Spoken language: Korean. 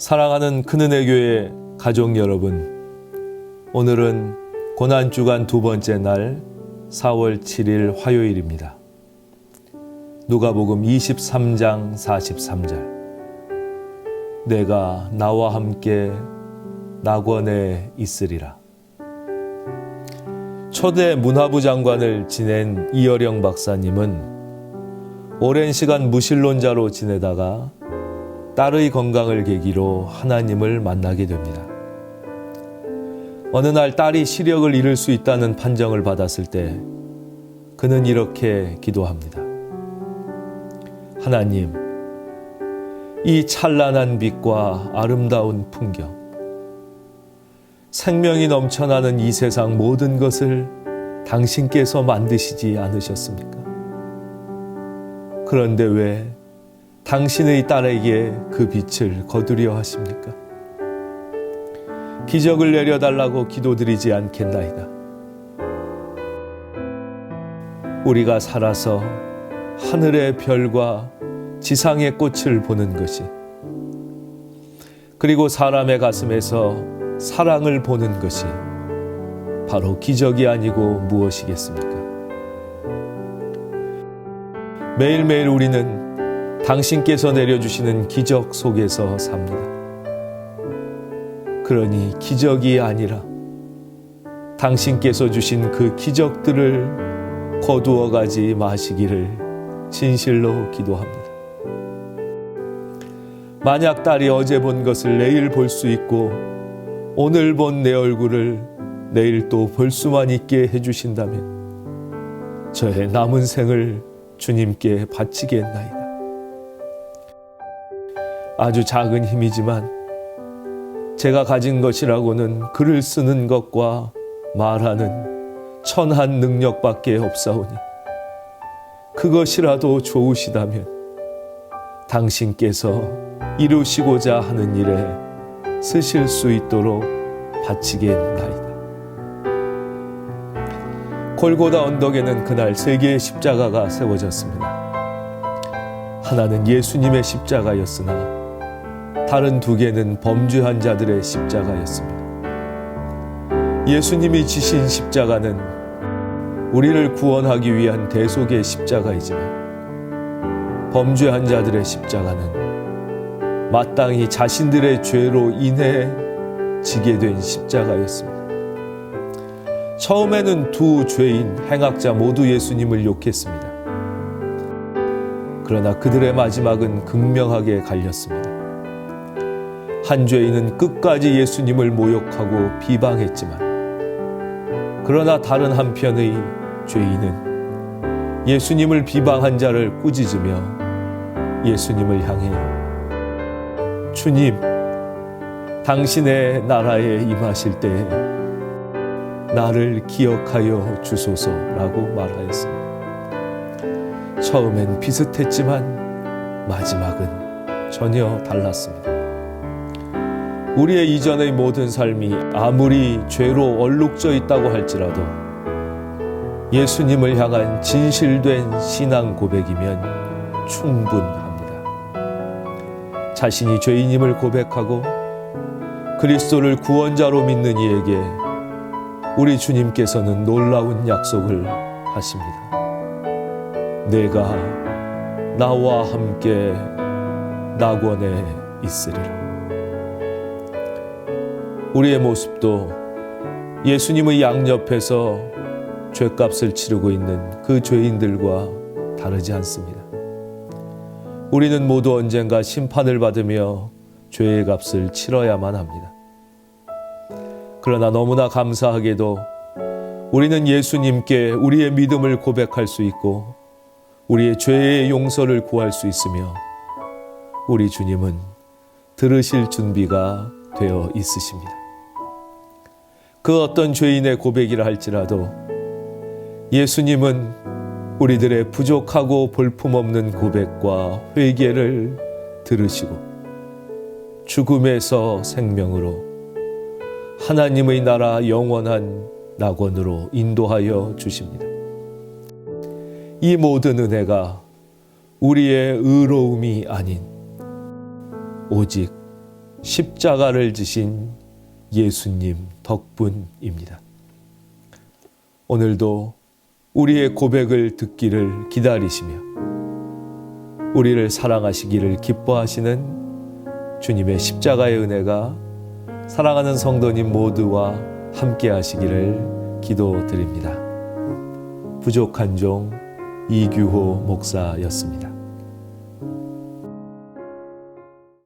사랑하는 큰은혜 교회 가족 여러분, 오늘은 고난 주간 두 번째 날 4월 7일 화요일입니다. 누가복음 23장 43절. 내가 나와 함께 낙원에 있으리라. 초대 문화부 장관을 지낸 이어령 박사님은 오랜 시간 무신론자로 지내다가 딸의 건강을 계기로 하나님을 만나게 됩니다. 어느 날 딸이 시력을 잃을 수 있다는 판정을 받았을 때 그는 이렇게 기도합니다. 하나님, 이 찬란한 빛과 아름다운 풍경, 생명이 넘쳐나는 이 세상 모든 것을 당신께서 만드시지 않으셨습니까? 그런데 왜 당신의 딸에게 그 빛을 거두려 하십니까? 기적을 내려달라고 기도드리지 않겠나이다. 우리가 살아서 하늘의 별과 지상의 꽃을 보는 것이 그리고 사람의 가슴에서 사랑을 보는 것이 바로 기적이 아니고 무엇이겠습니까? 매일매일 우리는 당신께서 내려주시는 기적 속에서 삽니다. 그러니 기적이 아니라 당신께서 주신 그 기적들을 거두어 가지 마시기를 진실로 기도합니다. 만약 딸이 어제 본 것을 내일 볼 수 있고 오늘 본 내 얼굴을 내일 또 볼 수만 있게 해주신다면 저의 남은 생을 주님께 바치겠나이다. 아주 작은 힘이지만 제가 가진 것이라고는 글을 쓰는 것과 말하는 천한 능력밖에 없사오니 그것이라도 좋으시다면 당신께서 이루시고자 하는 일에 쓰실 수 있도록 바치겠나이다. 골고다 언덕에는 그날 세 개의 십자가가 세워졌습니다. 하나는 예수님의 십자가였으나 다른 두 개는 범죄한 자들의 십자가였습니다. 예수님이 지신 십자가는 우리를 구원하기 위한 대속의 십자가이지만 범죄한 자들의 십자가는 마땅히 자신들의 죄로 인해 지게 된 십자가였습니다. 처음에는 두 죄인 행악자 모두 예수님을 욕했습니다. 그러나 그들의 마지막은 극명하게 갈렸습니다. 한 죄인은 끝까지 예수님을 모욕하고 비방했지만 그러나 다른 한편의 죄인은 예수님을 비방한 자를 꾸짖으며 예수님을 향해 주님 당신의 나라에 임하실 때 나를 기억하여 주소서라고 말하였습니다. 처음엔 비슷했지만 마지막은 전혀 달랐습니다. 우리의 이전의 모든 삶이 아무리 죄로 얼룩져 있다고 할지라도 예수님을 향한 진실된 신앙 고백이면 충분합니다. 자신이 죄인임을 고백하고 그리스도를 구원자로 믿는 이에게 우리 주님께서는 놀라운 약속을 하십니다. 내가 나와 함께 낙원에 있으리라. 우리의 모습도 예수님의 양옆에서 죄값을 치르고 있는 그 죄인들과 다르지 않습니다. 우리는 모두 언젠가 심판을 받으며 죄의 값을 치러야만 합니다. 그러나 너무나 감사하게도 우리는 예수님께 우리의 믿음을 고백할 수 있고 우리의 죄의 용서를 구할 수 있으며 우리 주님은 들으실 준비가 되어 있으십니다. 그 어떤 죄인의 고백이라 할지라도 예수님은 우리들의 부족하고 볼품없는 고백과 회개를 들으시고 죽음에서 생명으로 하나님의 나라 영원한 낙원으로 인도하여 주십니다. 이 모든 은혜가 우리의 의로움이 아닌 오직 십자가를 지신 예수님 덕분입니다. 오늘도 우리의 고백을 듣기를 기다리시며 우리를 사랑하시기를 기뻐하시는 주님의 십자가의 은혜가 사랑하는 성도님 모두와 함께 하시기를 기도드립니다. 부족한 종 이규호 목사였습니다.